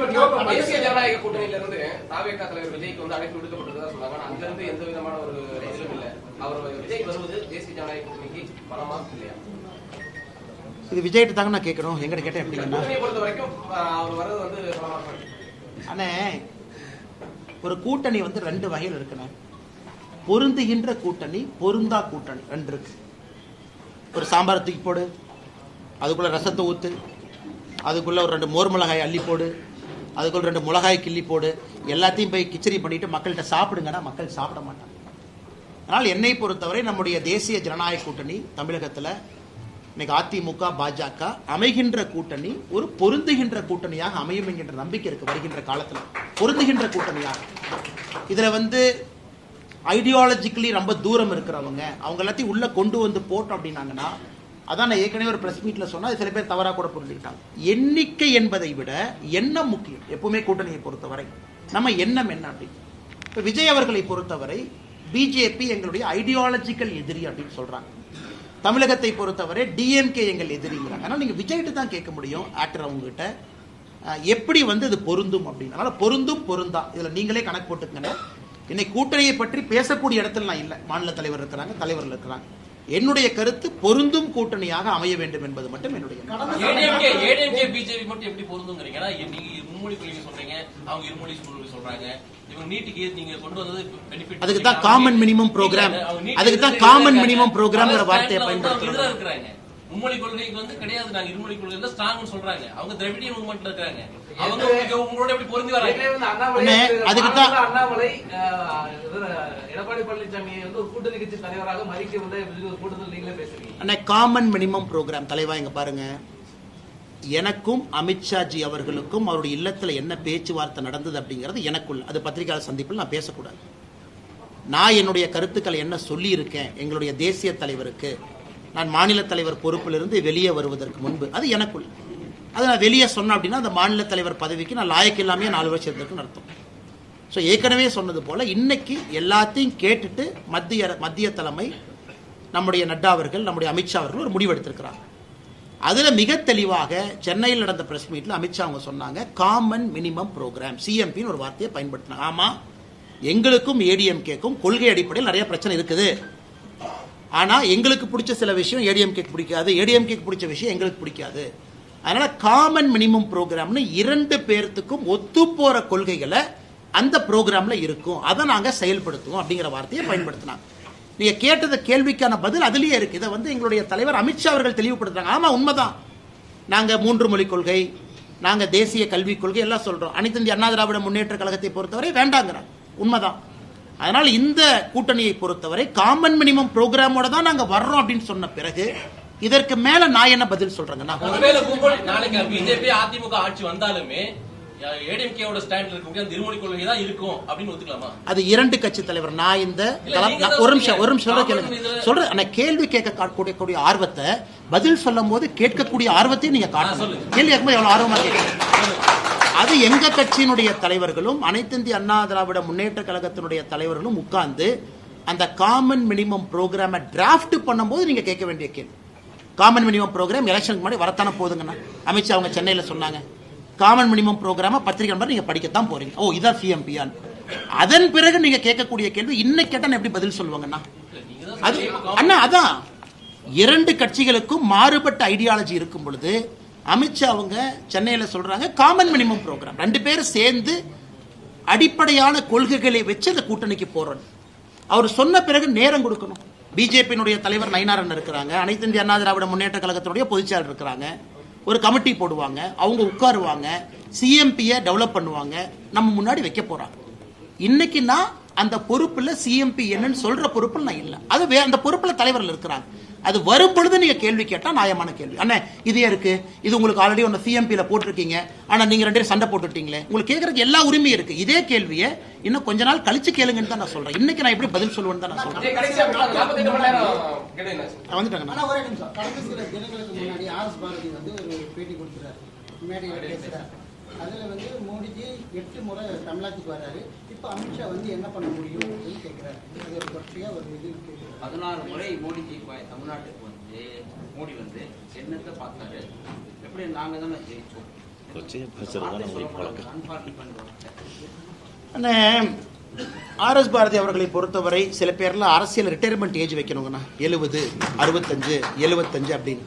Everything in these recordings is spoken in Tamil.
தேசிய ஜனநாயக கூட்டணியில இருந்து தாவேகா தலைவர் விஜய்க்கு வந்து அழைப்பு விடுக்கப்பட்டதா சொன்னாங்க ஆனா அங்க இருந்து எந்த விதமான ஒரு இதுவும் இல்ல. அவர் விஜய் வருவது தேசிய ஜனநாயக கூட்டணிக்கு பலமா இல்லையா? இது விஜய்கிட்ட தாங்க நான் கேட்கணும். எங்கிட்ட கேட்டேன் எப்படிங்கண்ணா கூட்டணியை பொறுத்த வரைக்கும் ஆஹ், அவர் வர்றது வந்து பலமா இருக்கு. அண்ணே ஒரு கூட்டணி வந்து ரெண்டு வகையில் இருக்குண்ணே. பொருந்துகின்ற கூட்டணி பொருந்தா கூட்டணி ரெண்டு இருக்கு. ஒரு சாம்பார் தூக்கி போடு அதுக்குள்ள ரசத்தை ஊத்து அதுக்குள்ள ஒரு ரெண்டு மோர் மிளகாய் அள்ளி போடு அதுக்குள்ள ரெண்டு மிளகாய் கிள்ளி போடு எல்லாத்தையும் போய் கிச்சடி பண்ணிட்டு மக்கள்கிட்ட சாப்பிடுங்கன்னா மக்கள் சாப்பிட மாட்டாங்க. அதனால் என்னை பொறுத்தவரை நம்முடைய தேசிய ஜனநாயக கூட்டணி தமிழகத்தில் இன்னைக்கு அதிமுக பாஜக அமைகின்ற கூட்டணி ஒரு பொருந்துகின்ற கூட்டணியாக அமையும் என்கின்ற நம்பிக்கை இருக்கு வருகின்ற காலத்தில். பொருந்துகின்ற கூட்டணியாக. இதில் வந்து ஐடியாலஜிக்கலி ரொம்ப தூரம் இருக்கிறவங்க அவங்க எல்லாத்தையும் உள்ளே கொண்டு வந்து போட்டோம் அப்படின்னாங்கன்னா அதான் நான் ஏற்கனவே ஒரு ப்ரெஸ் மீட்டில் சொன்னால் அது சில பேர் தவறாக கூட புரிஞ்சுக்கிட்டாங்க. எண்ணிக்கை என்பதை விட எண்ணம் முக்கியம். எப்பவுமே கூட்டணியை பொறுத்தவரை. நம்ம எண்ணம் என்ன அப்படின்னு இப்போ விஜய் அவர்களை பொறுத்தவரை பிஜேபி எங்களுடைய ஐடியாலஜிக்கல் எதிரி அப்படின்னு சொல்கிறாங்க தமிழகத்தை பொறுத்தவரை டிஎம்கே எங்கள் எதிரிங்கிறாங்க. ஆனால் நீங்கள் விஜய்கிட்ட தான் கேட்க முடியும் ஆக்டர் அவங்ககிட்ட. எப்படி வந்து இது பொருந்தும் அப்படின்னு. அதனால் பொருந்தும் பொருந்தா. இதில் நீங்களே கணக்கு போட்டுக்கங்க. இன்னைக்கு கூட்டணியை பற்றி பேசக்கூடிய இடத்துல நான் இல்லை. மாநில தலைவர் இருக்கிறாங்க தலைவர்கள் இருக்கிறாங்க. என்னுடைய கருத்து பொருந்தும் கூட்டணியாக அமைய வேண்டும் என்பது மட்டும் என்னுடைய பிஜேபி மட்டும் எப்படி பொருந்துங்கிறீங்க? மும்மொழி கொள்கை சொல்றீங்க அவங்க இருமொழி கொள்கை சொல்றாங்க. இவங்க நீட்டுக்கு நீங்க கொண்டு வந்தது பெனிஃபிட் அதுக்கு தான் common minimum program. அதுக்கு தான் common minimum programங்கிற வார்த்தையை பயன்படுத்துறாங்க. இருக்கிறாங்க. மும்மொழி கொள்கைக்கு வந்து கிடையாது நாங்க இருமொழி கொள்கையில ஸ்ட்ராங் சொல்றாங்க. அவங்க திராவிடிய மூவ்மெண்ட்ல இருக்காங்க அவங்க உங்களோட எப்படி பொருந்தி வராங்க? ஏற்கனவே வந்து அண்ணாமலை அண்ணே, அதுக்கு தான்- மாநில அண்ணாமலை ஆஹ், இது, எடப்பாடி பழனிசாமி வந்து ஒரு கூட்டணி கட்சி தலைவராக மறிக்க வந்து ஒரு கூட்டத்தில் நீங்களே பேசுறீங்க. அண்ணா காமன் மினிமம் ப்ரோக்ராம் தலைவா இங்க பாருங்க. எனக்கும் அமித்ஷாஜி அவர்களுக்கும் அவருடைய இல்லத்துல என்ன பேச்சுவார்த்தை நடந்தது அப்படிங்கிறது எனக்குள்ள அது பத்திரிகையாளர் சந்திப்பில் நான் பேசக்கூடாது. நான் என்னுடைய கருத்துக்களை என்ன சொல்லி இருக்கேன் எங்களுடைய தேசிய தலைவருக்கு நான் மாநில தலைவர் பொறுப்பிலிருந்து வெளியே வருவதற்கு முன்பு அது எனக்குள்ள. அதை நான் வெளியே சொன்னேன் அப்படின்னா அந்த மாநில தலைவர் பதவிக்கு நான் லாயக்கு இல்லாமே நாலு வருஷம் இருந்திருக்குன்னு அர்த்தம். ஸோ ஏற்கனவே சொன்னது போல இன்னைக்கு எல்லாத்தையும் கேட்டுட்டு மத்திய மத்திய தலைமை நம்முடைய நட்டா அவர்கள் நம்முடைய அமித்ஷா அவர்கள் ஒரு முடிவெடுத்திருக்கிறாங்க அதில் மிக தெளிவாக சென்னையில் நடந்த பிரஸ் மீட்டில் அமித்ஷா அவங்க சொன்னாங்க காமன் மினிமம் ப்ரோக்ராம் சிஎம்பின்னு ஒரு வார்த்தையை பயன்படுத்தினாங்க. ஆமாம் எங்களுக்கும் ஏடிஎம்கேக்கும் கொள்கை அடிப்படையில் நிறைய பிரச்சனை இருக்குது. ஆனால் எங்களுக்கு பிடிச்ச சில விஷயம் ஏடிஎம்கேக்கு பிடிக்காது. ஏடிஎம்கேக்கு பிடிச்ச விஷயம் எங்களுக்கு பிடிக்காது. அதனால காமன் மினிமம் ப்ரோக்ராம்னு இரண்டு பேர்த்துக்கும் ஒத்து போற கொள்கைகளை அந்த ப்ரோக்ராம்ல இருக்கும். அதை நாங்க செயல்படுத்துவோம் அப்படிங்கிற வார்த்தையை பயன்படுத்தினாங்க. நீங்க கேட்டத கேள்விக்கான பதில் அதுலயே இருக்கு. இதை வந்து எங்களுடைய தலைவர் அமித்ஷா அவர்கள் தெளிவுபடுத்துறாங்க. ஆமா உண்மைதான். நாங்க மூன்று மொழி கொள்கை நாங்க தேசிய கல்விக் கொள்கை எல்லாம் சொல்றோம். அனைத்து இந்திய அண்ணா திராவிட முன்னேற்ற கழகத்தை பொறுத்தவரை வேண்டாங்கிறாங்க. உண்மைதான். அதனால் இந்த கூட்டணியை பொறுத்தவரை காமன் மினிமம் ப்ரோக்ராமோட தான் நாங்க வர்றோம் அப்படின்னு சொன்ன பிறகு இதற்கு மேல நான் என்ன பதில் சொல்றேங்க நாளைக்கு பிஜேபி அதிமுக ஆட்சி வந்தாலுமே அது இரண்டு கட்சி தலைவர் நான் இந்த ஒரு நிமிஷம். ஒரு நிமிஷம் கேளுங்க. சொல்றேன். நான் கேள்வி கேட்க காட்டக்கூடிய கூடிய ஆர்வத்தை பதில் சொல்லும் போது கேட்கக்கூடிய ஆர்வத்தையும் நீங்க காட்டணும். கேள்வி கேட்கும்போது எவ்வளவு ஆர்வமா கேட்கணும்? அது எங்க கட்சியினுடைய தலைவர்களும் அனைத்து இந்திய அண்ணா திராவிட முன்னேற்ற கழகத்தினுடைய தலைவர்களும் உட்கார்ந்து அந்த காமன் மினிமம் ப்ரோக்ராமை டிராஃப்ட் பண்ணும்போது நீங்க கேட்க வேண்டிய கேள்வி. காமன் மினிமம் ப்ரோக்ராம் எலெக்ஷனுக்கு முன்னாடி வரத்தானே போதுங்கண்ணா அமித்ஷா அவங்க சென்னையில் சொன்னாங்க. காமன் மினிமம் ப்ரோக்ராம பத்திரிகை நம்பர் நீங்கள் படிக்கத்தான் போறீங்க. ஓ இதான் சிஎம்பியான் அதன் பிறகு நீங்க கேட்கக்கூடிய கேள்வி இன்னைக்கு கேட்டா எப்படி பதில் சொல்லுவாங்கண்ணா? அது அண்ணா அதான். இரண்டு கட்சிகளுக்கும் மாறுபட்ட ஐடியாலஜி இருக்கும் பொழுது அமித்ஷா அவங்க சென்னையில் சொல்றாங்க காமன் மினிமம் ப்ரோக்ராம் ரெண்டு பேரும் சேர்ந்து அடிப்படையான கொள்கைகளை வச்சு அந்த கூட்டணிக்கு போறோம். அவர் சொன்ன பிறகு நேரம் கொடுக்கணும். பிஜேபியினுடைய தலைவர் நயினாரன் இருக்கிறாங்க. அனைத்து இந்திய அண்ணா திராவிட முன்னேற்ற கழகத்தினுடைய பொதுச்செயலர் இருக்கிறாங்க. ஒரு கமிட்டி போடுவாங்க. அவங்க உட்காருவாங்க. சிஎம்பியை டெவலப் பண்ணுவாங்க. நம்ம முன்னாடி வைக்க போறாங்க. இன்னைக்கு நான் அந்த பொறுப்புல சிஎம்பி என்னன்னு சொல்ற பொறுப்புல நான் இல்ல. அது வே அந்த பொறுப்புல தலைவர்கள் இருக்கிறாங்க. அது வரும் பொழுது நீங்க கேள்வி கேட்டா நியாயமான கேள்வி. அண்ணே இதே இருக்கு இது உங்களுக்கு ஆல்ரெடி ஒன்று சிஎம்பியில் போட்டிருக்கீங்க. ஆனா நீங்க ரெண்டு பேரும் சண்டை போட்டுட்டீங்க உங்களுக்கு கேட்கறதுக்கு எல்லா உரிமையும் இருக்கு. இதே கேள்வியை இன்னும் கொஞ்ச நாள் கழிச்சு கேளுங்கன்னு தான் நான் சொல்றேன். இன்னைக்கு நான் எப்படி பதில் சொல்லுவேன்னு தான் நான் சொல்றேன். இதே அதுல வந்து மோடிஜி எட்டு முறை தமிழ்நாட்டுக்கு வர்றாரு. இப்ப அமித்ஷா வந்து என்ன பண்ண முடியும் அப்படின்னு கேட்கிறாரு அது ஒரு தொடர்ச்சியா ஒரு இது பதினாறு முறை மோடிஜி தமிழ்நாட்டுக்கு வந்து மோடி வந்து என்னத்தை பார்த்தாரு? எப்படி நாங்க தானே ஜெயிச்சோம்? அண்ணே ஆர்எஸ் பாரதி அவர்களை பொறுத்தவரை சில பேர்லாம் அரசியல் ரிட்டையர்மெண்ட் ஏஜ் வைக்கணுங்கண்ணா. எழுபது அறுபத்தஞ்சு எழுபத்தஞ்சு அப்படின்னு.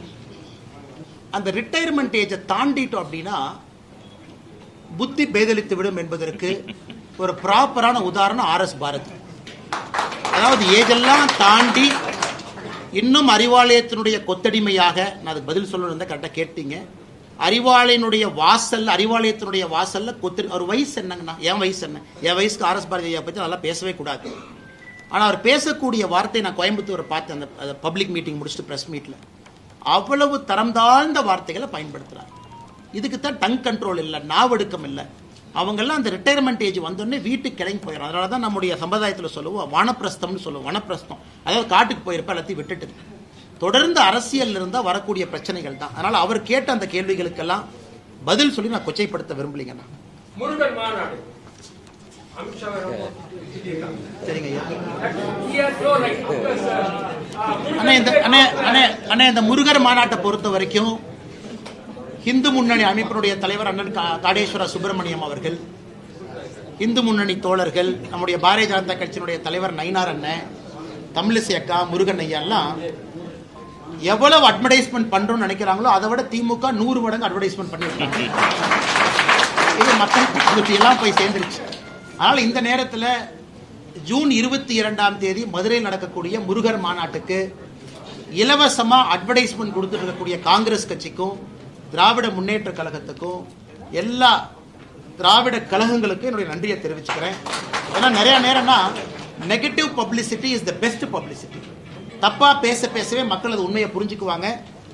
அந்த ரிட்டையர்மெண்ட் ஏஜை தாண்டிட்டோம் அப்படின்னா புத்தி பேதலித்து விடும் என்பதற்கு ஒரு ப்ராப்பரான உதாரணம் ஆர்எஸ் பாரத். அதாவது ஏஜெல்லாம் தாண்டி இன்னும் அறிவாலயத்தினுடைய கொத்தடிமையாக நான் அதுக்கு பதில் சொல்லணும் கரெக்டாக கேட்டீங்க. அறிவாலயனுடைய வாசல் அறிவாலயத்தினுடைய வாசல்ல கொத்து அவர் வயசு என்னங்கண்ணா? என் வயசு என்ன? என் வயசுக்கு ஆர்எஸ் பாரதியை பற்றி நல்லா பேசவே கூடாது. ஆனால் அவர் பேசக்கூடிய வார்த்தை நான் கோயம்புத்தூரை பார்த்தேன் அந்த பப்ளிக் மீட்டிங் முடிச்சுட்டு ப்ரெஸ் மீட்டில் அவ்வளவு தரம் தாழ்ந்த வார்த்தைகளை பயன்படுத்துகிறார் இதுக்கு தான் டங் கண்ட்ரோல் இல்லை நாவடுக்கம் இல்லை. அவங்கெல்லாம் அந்த ரிட்டையர்மெண்ட் ஏஜ் வந்தோடனே வீட்டுக்கு கிளம்பி போயிடும் அதனால தான் நம்முடைய சம்பிரதாயத்தில் சொல்லுவோம் வனப்பிரஸ்தம்னு சொல்லுவோம் வனப்பிரஸ்தம். அதாவது காட்டுக்கு போயிருப்ப எல்லாத்தையும் விட்டுட்டு. தொடர்ந்து அரசியல் இருந்தால் வரக்கூடிய பிரச்சனைகள் தான். அதனால அவர் கேட்ட அந்த கேள்விகளுக்கெல்லாம் பதில் சொல்லி நான் கொச்சைப்படுத்த விரும்பலைங்கண்ணா முருகன் மாநாடு. ரைட் அண்ணே இந்த அண்ணே அண்ணே இந்த முருகர் மாநாட்டை பொறுத்த வரைக்கும் இந்து முன்னணி அமைப்பினுடைய தலைவர் அண்ணன் தாடேஸ்வர காடேஸ்வர சுப்பிரமணியம் அவர்கள் இந்து முன்னணி தோழர்கள் நம்முடைய பாரதிய ஜனதா கட்சியினுடைய தலைவர் நயினார் அண்ணன் தமிழிசை அக்கா முருகன் ஐயாலாம் எவ்வளவு அட்வர்டைஸ்மெண்ட் பண்றோம்னு நினைக்கிறாங்களோ அதை விட திமுக நூறு மடங்கு அட்வர்டைஸ்மெண்ட் பண்ணிருக்காங்க இது மக்கள் எல்லாம் போய் சேர்ந்துருச்சு. அதனால இந்த நேரத்தில் ஜூன் இருபத்தி இரண்டாம் தேதி மதுரையில் நடக்கக்கூடிய முருகர் மாநாட்டுக்கு இலவசமாக அட்வர்டைஸ்மெண்ட் கொடுத்துட்டு இருக்கக்கூடிய காங்கிரஸ் கட்சிக்கும் திராவிட முன்னேற்ற கழகத்துக்கும் எல்லா திராவிட கழகங்களுக்கும் என்னுடைய நன்றியை தெரிவிச்சுக்கிறேன். ஏன்னா நிறைய நேரம்னா negative publicity is the best publicity தப்பாக பேச பேசவே மக்கள் அது உண்மையை புரிஞ்சுக்குவாங்க.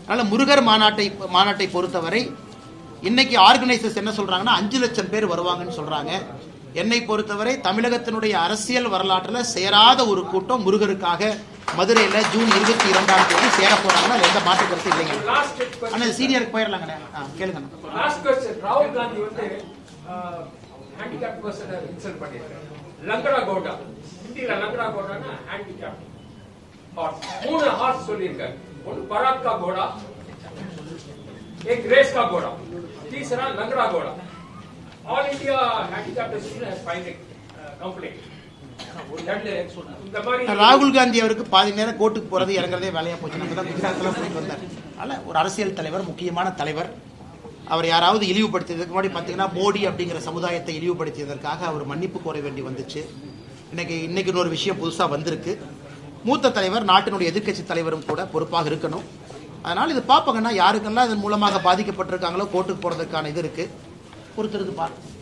அதனால் முருகர் மாநாட்டை மாநாட்டை பொறுத்தவரை இன்னைக்கு ஆர்கனைசர்ஸ் என்ன சொல்கிறாங்கன்னா அஞ்சு லட்சம் பேர் வருவாங்கன்னு சொல்கிறாங்க என்னை பொறுத்தவரை தமிழகத்தினுடைய அரசியல் வரலாற்றில் சேராத ஒரு கூட்டம் முருகருக்காக மதுரையில ஜூன் இருபத்தி இரண்டாம் தேதி சேர போறாங்கன்னா அதுல எந்த மாற்று கருத்து இல்லைங்க லாஸ்ட் அண்ணா சீனியருக்கு போயிடலாங்கண்ணே ஆ, கேளுங்க லாஸ்ட் கொஸ்டின் ராகுல் காந்தி வந்து ஹேண்டிகேப் பர்சன் இன்சல்ட் பண்ணியிருக்காரு லங்கடா கோடா ஹிந்தியில லங்கடா கோடானா ஹேண்டிகேப் ஹார்ஸ் மூணு ஹார்ஸ் சொல்லியிருக்காரு ஒன்று பராக் கா கோடா एक रेस का घोड़ा तीसरा लंगड़ा घोड़ा all India handicap association has filed complaint இந்த மாதிரி ராகுல் காந்தி அவருக்கு பாதி நேரம் கோர்ட்டுக்கு போறது இறங்குறதே வேலையா போச்சு. நம்ம தான் குஜராத்ல போயிட்டு வந்தார். அதனால ஒரு அரசியல் தலைவர் முக்கியமான தலைவர் அவர் யாராவது இழிவுபடுத்தியதுக்கு முன்னாடி பார்த்தீங்கன்னா மோடி அப்படிங்கிற சமுதாயத்தை இழிவுபடுத்தியதற்காக அவர் மன்னிப்பு கோர வேண்டி வந்துச்சு. இன்னைக்கு இன்னைக்கு இன்னொரு விஷயம் புதுசா வந்திருக்கு. மூத்த தலைவர் நாட்டினுடைய எதிர்க்கட்சி தலைவரும் கூட பொறுப்பாக இருக்கணும். அதனால இது பார்ப்பாங்கன்னா யாருக்கெல்லாம் இதன் மூலமாக பாதிக்கப்பட்டிருக்காங்களோ கோர்ட்டுக்கு போறதுக்கான இது இருக்கு. பொறுத்திருந்து பார்ப்போம்